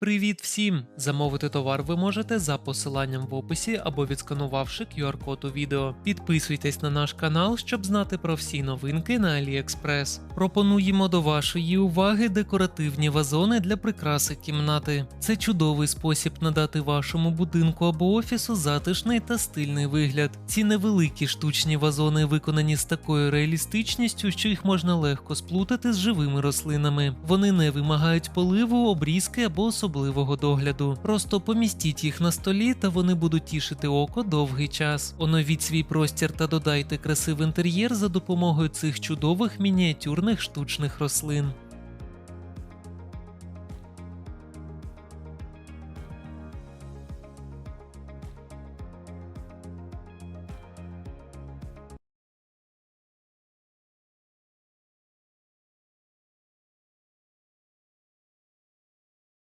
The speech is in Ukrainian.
Привіт всім! Замовити товар ви можете за посиланням в описі або відсканувавши QR-код у відео. Підписуйтесь на наш канал, щоб знати про всі новинки на AliExpress. Пропонуємо до вашої уваги декоративні вазони для прикраси кімнати. Це чудовий спосіб надати вашому будинку або офісу затишний та стильний вигляд. Ці невеликі штучні вазони виконані з такою реалістичністю, що їх можна легко сплутати з живими рослинами. Вони не вимагають поливу, обрізки або особливого догляду. Просто помістіть їх на столі, та вони будуть тішити око довгий час. Оновіть свій простір та додайте красивий інтер'єр за допомогою цих чудових мініатюрних штучних рослин.